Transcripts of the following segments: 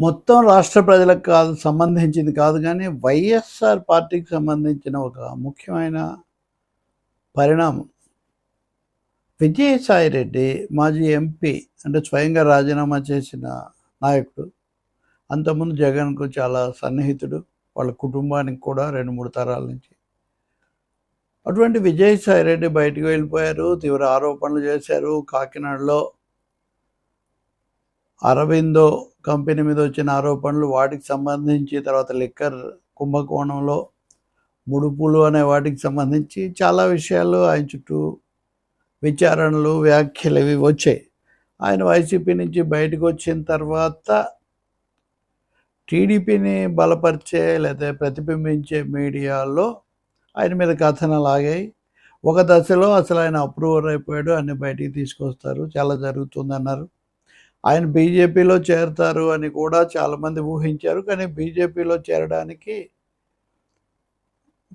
మొత్తం రాష్ట్ర ప్రజలకు కాదు సంబంధించింది కాదు కానీ వైఎస్ఆర్ పార్టీకి సంబంధించిన ఒక ముఖ్యమైన పరిణామం. విజయసాయి రెడ్డి మాజీ ఎంపీ అంటే స్వయంగా రాజీనామా చేసిన నాయకుడు అంతకుముందు జగన్కు చాలా సన్నిహితుడు వాళ్ళ కుటుంబానికి కూడా రెండు మూడు తరాల నుంచి. అటువంటి విజయసాయి రెడ్డి బయటకు వెళ్ళిపోయారు తీవ్ర ఆరోపణలు చేశారు కాకినాడలో అరవిందో కంపెనీ మీద వచ్చిన ఆరోపణలు వాటికి సంబంధించి తర్వాత లిక్కర్ కుంభకోణంలో ముడుపులు అనే వాటికి సంబంధించి చాలా విషయాలు ఆయన చుట్టూ విచారణలు వ్యాఖ్యలు ఇవి వచ్చాయి. ఆయన వైసీపీ నుంచి బయటకు వచ్చిన తర్వాత టీడీపీని బలపరిచే లేదా ప్రతిబింబించే మీడియాలో ఆయన మీద కథనాలు ఆగాయి. ఒక దశలో అసలు ఆయన అప్రూవర్ అయిపోయాడు అన్ని బయటికి తీసుకొస్తారు చాలా జరుగుతుందన్నారు. ఆయన బీజేపీలో చేరతారు అని కూడా చాలామంది ఊహించారు కానీ బీజేపీలో చేరడానికి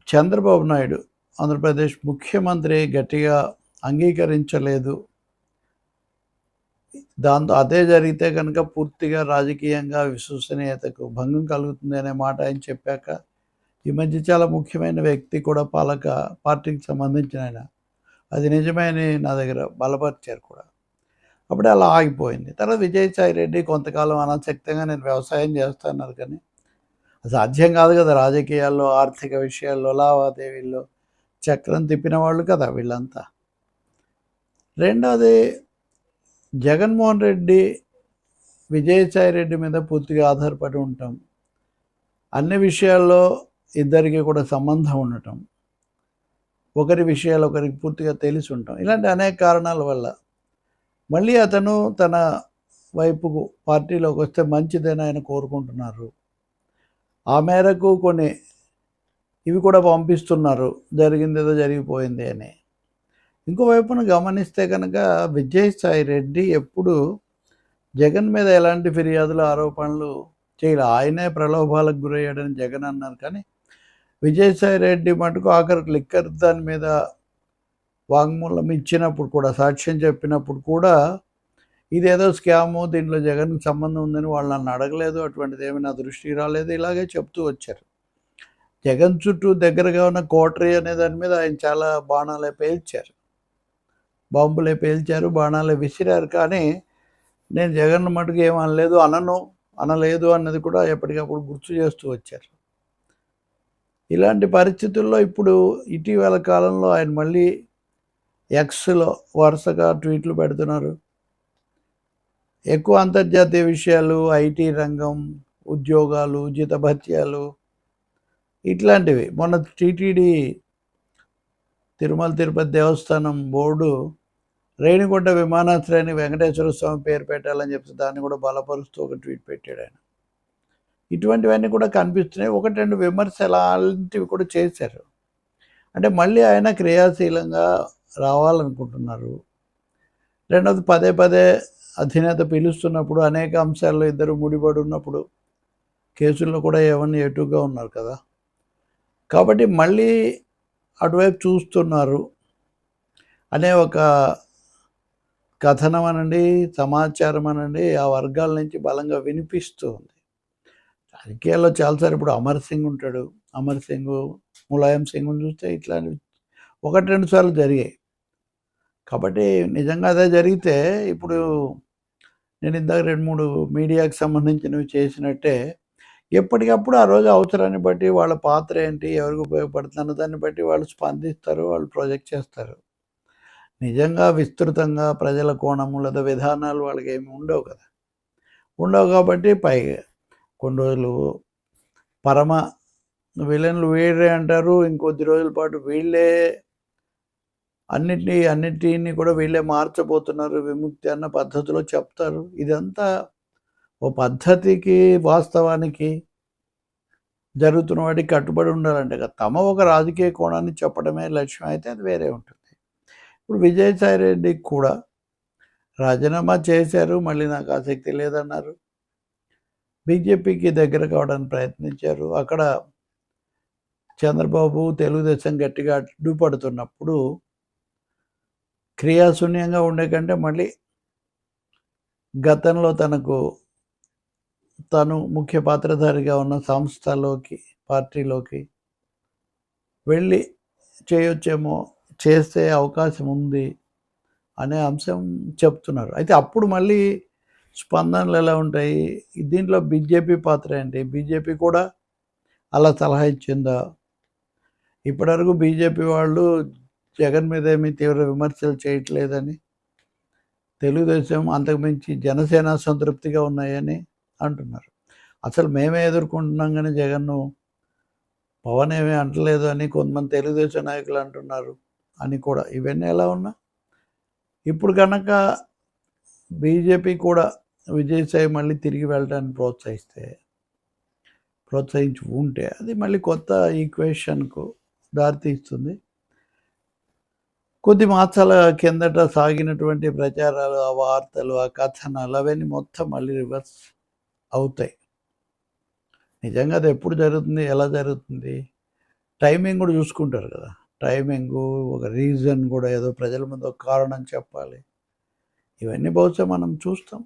చంద్రబాబు నాయుడు ఆంధ్రప్రదేశ్ ముఖ్యమంత్రి గట్టిగా అంగీకరించలేదు. దాంతో అదే జరిగితే కనుక పూర్తిగా రాజకీయంగా విశ్వసనీయతకు భంగం కలుగుతుంది అనే మాట ఆయన చెప్పాక ఈ మధ్య చాలా ముఖ్యమైన వ్యక్తి కూడా పాలక పార్టీకి సంబంధించిన ఆయన. అది నిజమైన నా దగ్గర బలపరిచారు కూడా. అప్పుడే అలా ఆగిపోయింది. తర్వాత విజయసాయి రెడ్డి కొంతకాలం అనాసక్తంగా నేను వ్యవసాయం చేస్తున్నారు కానీ సాధ్యం కాదు కదా రాజకీయాల్లో ఆర్థిక విషయాల్లో లావాదేవీల్లో. చక్రం తిప్పిన వాళ్ళు కదా వీళ్ళంతా. రెండవది జగన్మోహన్ రెడ్డి విజయసాయి రెడ్డి మీద పూర్తిగా ఆధారపడి ఉంటాం అన్ని విషయాల్లో ఇద్దరికి కూడా సంబంధం ఉండటం. ఒకరి విషయాలు ఒకరికి పూర్తిగా తెలిసి ఉంటాం ఇలాంటి అనేక కారణాల వల్ల మళ్ళీ అతను తన వైపుకు పార్టీలోకి వస్తే మంచిదని ఆయన కోరుకుంటున్నారు. ఆ మేరకు కొన్ని ఇవి కూడా పంపిస్తున్నారు. జరిగింది ఏదో జరిగిపోయింది అని. ఇంకోవైపున గమనిస్తే కనుక విజయసాయి రెడ్డి ఎప్పుడు జగన్ మీద ఎలాంటి ఫిర్యాదులు ఆరోపణలు చేయలే. ఆయనే ప్రలోభాలకు గురయ్యాడని జగన్ అన్నారు. కానీ విజయసాయి రెడ్డి మటుకు ఆఖరికి లిక్కర్ దాని మీద వాంగ్మూలం ఇచ్చినప్పుడు కూడా సాక్ష్యం చెప్పినప్పుడు కూడా ఇదేదో స్కాము దీంట్లో జగన్కి సంబంధం ఉందని వాళ్ళు నన్ను అడగలేదు అటువంటిది ఏమైనా దృష్టికి రాలేదు ఇలాగే చెప్తూ వచ్చారు. జగన్ చుట్టూ దగ్గరగా ఉన్న కోటరీ అనే దాని మీద ఆయన చాలా బాణాలే పేల్చారు. బాంబులే పేల్చారు బాణాలే విసిరారు కానీ నేను జగన్ మటుకు ఏం అనలేదు అనను అనలేదు అన్నది కూడా ఎప్పటికప్పుడు గుర్తు చేస్తూ వచ్చారు. ఇలాంటి పరిస్థితుల్లో ఇప్పుడు ఇటీవల కాలంలో ఆయన మళ్ళీ ఎక్స్లో వరుసగా ట్వీట్లు పెడుతున్నారు. ఎక్కువ అంతర్జాతీయ విషయాలు ఐటీ రంగం ఉద్యోగాలు జీతభత్యాలు ఇట్లాంటివి. మొన్న టీటీడీ తిరుమల తిరుపతి దేవస్థానం బోర్డు రేణిగుంట విమానాశ్రయాన్ని వెంకటేశ్వర స్వామి పేరు పెట్టాలని చెప్పి దాన్ని కూడా బలపరుస్తూ ఒక ట్వీట్ పెట్టాడు ఆయన. ఇటువంటివన్నీ కూడా కనిపిస్తున్నాయి. ఒకటి రెండు విమర్శలు అలాంటివి కూడా చేశారు. అంటే మళ్ళీ ఆయన క్రియాశీలంగా రావాలనుకుంటున్నారు. రెండవది పదే పదే అధినేత పిలుస్తున్నప్పుడు అనేక అంశాల్లో ఇద్దరు ముడిపడి ఉన్నప్పుడు కేసుల్లో కూడా ఏమన్నా ఎటుగా ఉన్నారు కదా. కాబట్టి మళ్ళీ అటువైపు చూస్తున్నారు. అనే ఒక కథనం అనండి సమాచారం అనండి ఆ వర్గాల నుంచి బలంగా వినిపిస్తూ ఉంది. రాజకీయాల్లో చాలాసార్లు ఇప్పుడు అమర్ సింగ్ ఉంటాడు. అమర్ సింగ్ ములాయం సింగ్ చూస్తే ఇట్లా ఒకటి రెండు సార్లు జరిగాయి. కాబట్టి నిజంగా అదే జరిగితే ఇప్పుడు నేను ఇందాక రెండు మూడు మీడియాకి సంబంధించినవి చేసినట్టే ఎప్పటికప్పుడు ఆ రోజు అవసరాన్ని బట్టి వాళ్ళ పాత్ర ఏంటి ఎవరికి ఉపయోగపడుతున్న దాన్ని బట్టి వాళ్ళు స్పందిస్తారు వాళ్ళు ప్రొజెక్ట్ చేస్తారు. నిజంగా విస్తృతంగా ప్రజల కోణము లేదా విధానాలు వాళ్ళకి ఏమి ఉండవు కదా. ఉండవు కాబట్టి పై కొన్ని రోజులు పరమ విలన్లు వీళ్ళే అంటారు ఇంకొద్ది రోజుల పాటు వీళ్ళే అన్నిటినీ అన్నిటిని కూడా వీళ్ళే మార్చబోతున్నారు విముక్తి అన్న పద్ధతిలో చెప్తారు. ఇదంతా ఓ పద్ధతికి వాస్తవానికి జరుగుతున్న వాటికి కట్టుబడి ఉండాలంటే కదా తమ ఒక రాజకీయ కోణాన్ని చెప్పడమే లక్ష్యం. అయితే అది వేరే ఉంటుంది. ఇప్పుడు విజయసాయి రెడ్డికి కూడా రాజీనామా చేశారు మళ్ళీ నాకు ఆసక్తి లేదన్నారు. బీజేపీకి దగ్గర కావడానికి ప్రయత్నించారు. అక్కడ చంద్రబాబు తెలుగుదేశం గట్టిగా అడ్డుపడుతున్నప్పుడు క్రియాశూన్యంగా ఉండే కంటే మళ్ళీ గతంలో తనకు తను ముఖ్య పాత్రధారిగా ఉన్న సంస్థలోకి పార్టీలోకి వెళ్ళి చేయొచ్చేమో చేస్తే అవకాశం ఉంది అనే అంశం చెప్తున్నారు. అయితే అప్పుడు మళ్ళీ స్పందనలు ఎలా ఉంటాయి? దీంట్లో బీజేపీ పాత్ర ఏంటి? బీజేపీ కూడా అలా సలహా ఇచ్చిందా? ఇప్పటివరకు బీజేపీ వాళ్ళు జగన్ మీద ఏమీ తీవ్ర విమర్శలు చేయట్లేదని తెలుగుదేశం అంతకుమించి జనసేన సంతృప్తిగా ఉన్నాయని అంటున్నారు. అసలు మేమే ఎదుర్కొంటున్నాం కానీ జగన్ను పవన్ ఏమీ అంటలేదు అని కొంతమంది తెలుగుదేశం నాయకులు అంటున్నారు అని కూడా. ఇవన్నీ ఎలా ఉన్నా? ఇప్పుడు కనుక బీజేపీ కూడా విజయసాయి మళ్ళీ తిరిగి వెళ్ళడానికి ప్రోత్సహిస్తే ప్రోత్సహించి ఉంటే అది మళ్ళీ కొత్త ఈక్వేషన్కు దారితీస్తుంది. కొద్ది మాసాల కిందట సాగినటువంటి ప్రచారాలు ఆ వార్తలు ఆ కథనాలు అవన్నీ మొత్తం మళ్ళీ రివర్స్ అవుతాయి. నిజంగా అది ఎప్పుడు జరుగుతుంది ఎలా జరుగుతుంది? టైమింగ్ కూడా చూసుకుంటారు కదా. టైమింగు ఒక రీజన్ కూడా ఏదో ప్రజల ముందు ఒక కారణం చెప్పాలి. ఇవన్నీ బహుశా మనం చూస్తాం.